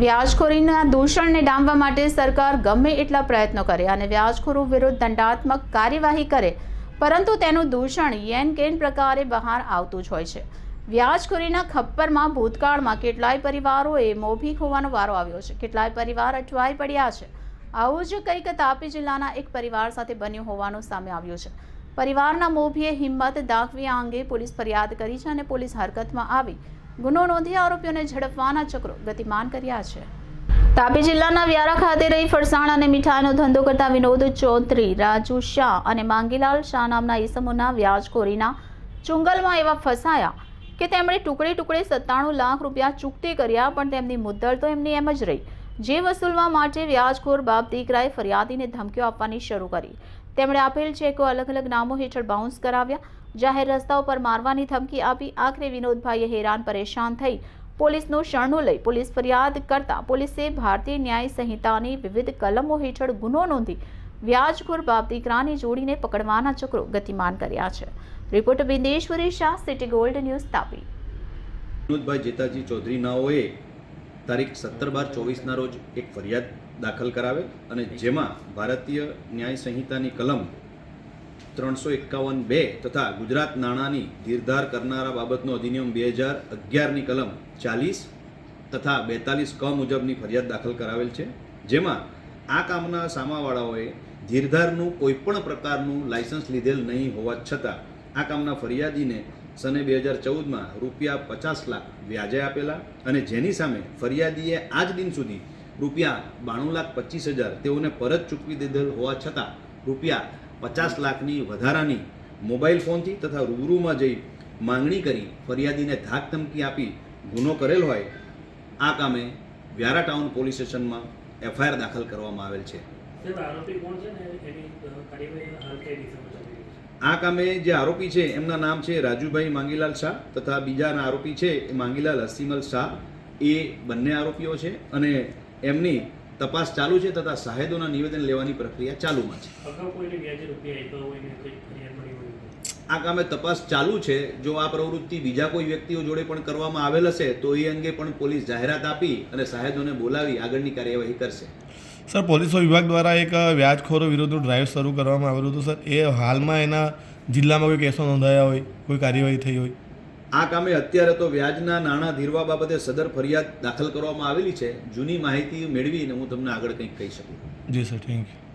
વ્યાજખોરીના દૂષણને ડામવા માટે સરકાર ગમે એટલા પ્રયત્નો કરે અને વ્યાજખોરો વિરુદ્ધ દંડાત્મક કાર્યવાહી કરે, પરંતુ તેનું દૂષણ યેન કેન પ્રકારે બહાર આવતું જ હોય છે. વ્યાજખોરીના ખપ્પરમાં ભૂતકાળમાં કેટલાય પરિવારોએ મોભી ખોવાનો વારો આવ્યો છે. કેટલાય પરિવાર અટવાઈ પડ્યા છે. આવું જ કંઈક તાપી જિલ્લાના એક પરિવાર સાથે બન્યું હોવાનું સામે આવ્યું છે. પરિવારના મોભીએ હિંમત દાખવી અંગે પોલીસ ફરિયાદ કરી છે અને પોલીસ હરકતમાં આવી. ગુનો નોંધી આરોપીઓને ઝડપવાના ચક્રો ગતિમાન કર્યા છે. તાપી જિલ્લાના વ્યારા ખાતે રહી ફરસાણ અને મીઠાઈનો ધંધો કરતા વિનોદ ચૌધરી, રાજુ શાહ અને માંગીલાલ શાહ નામના ઈસમોના વ્યાજખોરીના ચુંગલમાં એવા ફસાયા કે તેમણે ટુકડે ટુકડે સત્તાણું લાખ રૂપિયા ચૂકતી કર્યા, પણ તેમની મુદ્દલ તો એમની એમ જ રહી. જે વસૂલવા માટે વ્યાજખોર બાપ દીકરાએ ફરિયાદીને ધમકીઓ આપવાની શરૂ કરી. તેમણે આપેલ ચેકો અલગ અલગ નામો હેઠળ બાઉન્સ કરાવ્યા. જાહેર રસ્તાઓ પર મારવાની ધમકી આપી. આખરે વિનોદભાઈએ હેરાન પરેશાન થઈ. પોલીસનું શરણું લઈ પોલીસ ફરિયાદ કરતા પોલીસે ભારતીય ન્યાય સંહિતાની વિવિધ કલમો હેઠળ ગુનો નોંધી વ્યાજખોર બાપ દીકરાની જોડીને પકડવાના ચક્રો ગતિમાન કર્યા છે. Reporter Bindeshwari Shah, city gold news Tapi. Vinodbhai Jetaji Chaudhari નાઓએ તારીખ સત્તર બાર ચોવીસના રોજ એક ફરિયાદ દાખલ કરાવે અને જેમાં ભારતીય ન્યાય સંહિતાની કલમ ત્રણસો એકાવન બે તથા ગુજરાત નાણાંની ધીરધાર કરનારા બાબતનો અધિનિયમ બે હજાર અગિયારની કલમ ચાલીસ તથા બેતાલીસ ક મુજબની ફરિયાદ દાખલ કરાવેલ છે. જેમાં આ કામના સામાવાળાઓએ ધીરધારનું કોઈપણ પ્રકારનું લાયસન્સ લીધેલ નહીં હોવા છતાં આ કામના ફરિયાદીને સને બે હજાર ચૌદમાં રૂપિયા પચાસ લાખ વ્યાજે આપેલા અને જેની સામે ફરિયાદીએ આ જ દિન સુધી રૂપિયા બાણું લાખ પચીસ હજાર તેઓને પરત ચૂકવી દીધેલ હોવા છતાં રૂપિયા પચાસ લાખની વધારાની મોબાઈલ ફોનથી તથા રૂબરૂમાં જઈ માંગણી કરી ફરિયાદીને ધાક ધમકી આપી ગુનો કરેલ હોય, આ કામે વ્યારા ટાઉન પોલીસ સ્ટેશનમાં એફઆઈઆર દાખલ કરવામાં આવેલ છે. આરોપી કોણ છે? આ કામે જે આરોપી છે એમના નામ છે રાજુભાઈ માંગીલાલ શાહ તથા બીજાના આરોપી છે એ માંગીલાલ હસીમલ શાહ. એ બંને આરોપીઓ છે અને એમની તપાસ ચાલુ છે તથા શાહેદોના નિવેદન લેવાની પ્રક્રિયા ચાલુમાં છે. આ કામે તપાસ ચાલુ છે. જો આ પ્રવૃત્તિ બીજા કોઈ વ્યક્તિઓ જોડે પણ કરવામાં આવેલ હશે તો એ અંગે પણ પોલીસ જાહેરાત આપી અને સાહેદોને બોલાવી આગળની કાર્યવાહી કરશે. સર પોલીસ વિભાગ દ્વારા એક વ્યાજખોરો વિરુદ્ધનું ડ્રાઈવ શરૂ કરવામાં આવેલું હતું સર. એ હાલમાં એના જિલ્લામાં કોઈ કેસો નોંધાયા હોય કોઈ કાર્યવાહી થઈ હોય? આ કામે અત્યારે તો વ્યાજના નાણાં ધીરવા બાબતે સદર ફરિયાદ દાખલ કરવામાં આવેલી છે. જૂની માહિતી મેળવીને હું તમને આગળ કંઈક કહી શકું. જી સર. Thank you.